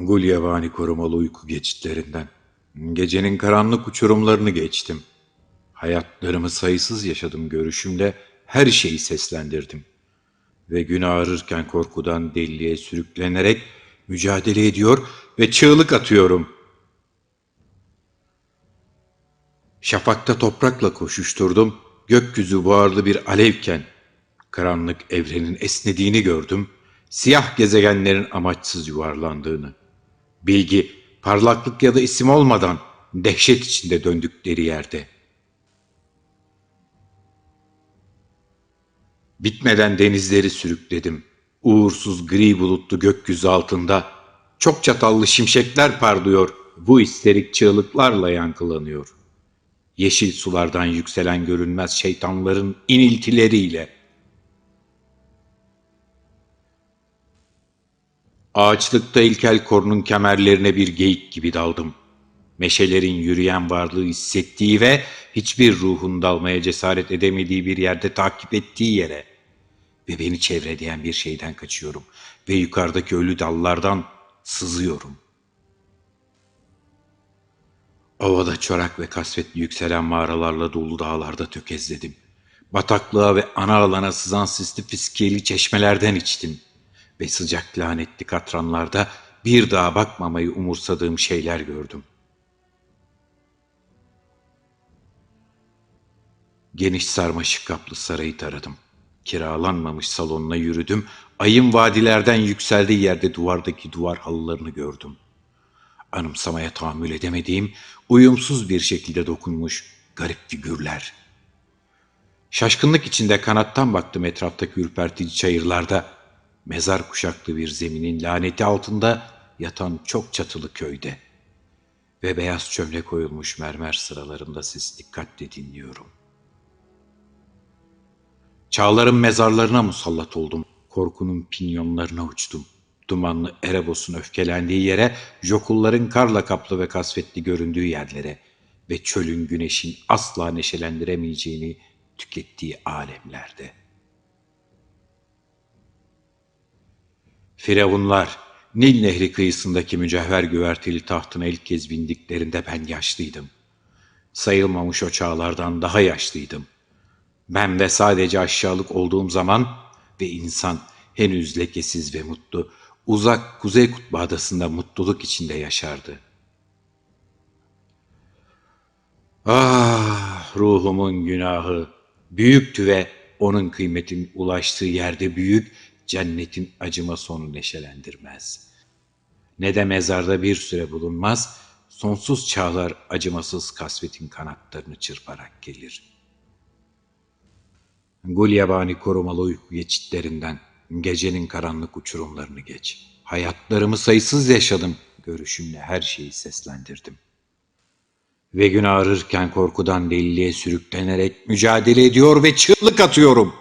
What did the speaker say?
Gulyabani korumalı uyku geçitlerinden. Gecenin karanlık uçurumlarını geçtim. Hayatlarımı sayısız yaşadım görüşümle her şeyi seslendirdim. Ve gün ağrırken korkudan deliliğe sürüklenerek mücadele ediyor ve çığlık atıyorum. Şafakta toprakla koşuşturdum. Gökyüzü buharlı bir alevken karanlık evrenin esnediğini gördüm. Siyah gezegenlerin amaçsız yuvarlandığını. Bilgi, parlaklık ya da isim olmadan dehşet içinde döndükleri yerde. Bitmeden denizleri sürükledim. Uğursuz gri bulutlu gökyüzü altında çok çatallı şimşekler parlıyor. Bu isterik çığlıklarla yankılanıyor. Yeşil sulardan yükselen görünmez şeytanların iniltileriyle. Ağaçlıkta ilkel korunun kemerlerine bir geyik gibi daldım. Meşelerin yürüyen varlığı hissettiği ve hiçbir ruhun dalmaya cesaret edemediği bir yerde takip ettiği yere ve beni çevreleyen bir şeyden kaçıyorum ve yukarıdaki ölü dallardan sızıyorum. Ovada çorak ve kasvetli yükselen mağaralarla dolu dağlarda tökezledim. Bataklığa ve ana alana sızan sisli fiskiyeli çeşmelerden içtim. Ve sıcak lanetli katranlarda bir daha bakmamayı umursadığım şeyler gördüm. Geniş sarmaşık kaplı sarayı taradım. Kiralanmamış salonuna yürüdüm. Ayın vadilerden yükseldiği yerde duvardaki duvar halılarını gördüm. Anımsamaya tahammül edemediğim, uyumsuz bir şekilde dokunmuş garip figürler. Şaşkınlık içinde kanattan baktım etraftaki ürpertici çayırlarda. Mezar kuşaklı bir zeminin laneti altında yatan çok çatılı köyde. Ve beyaz çömlek koyulmuş mermer sıralarında siz dikkatle dinliyorum. Çağların mezarlarına musallat oldum. Korkunun pinyonlarına uçtum. Dumanlı Erebos'un öfkelendiği yere, jokulların karla kaplı ve kasvetli göründüğü yerlere ve çölün güneşin asla neşelendiremeyeceğini tükettiği alemlerde. Firavunlar, Nil Nehri kıyısındaki mücevher güverteli tahtına ilk kez bindiklerinde ben yaşlıydım. Sayılmamış o çağlardan daha yaşlıydım. Ben ve sadece aşağılık olduğum zaman ve insan henüz lekesiz ve mutlu, uzak Kuzey Kutbu Adası'nda mutluluk içinde yaşardı. Ah ruhumun günahı büyüktü ve onun kıymetin ulaştığı yerde büyük cennetin acıma sonu neşelendirmez. Ne de mezarda bir süre bulunmaz, sonsuz çağlar acımasız kasvetin kanatlarını çırparak gelir. Gulyabani korumalı uyku geçitlerinden gecenin karanlık uçurumlarını geç. Hayatlarımı sayısız yaşadım, görüşümle her şeyi seslendirdim. Ve gün ağrırken korkudan deliliğe sürüklenerek mücadele ediyor ve çığlık atıyorum.''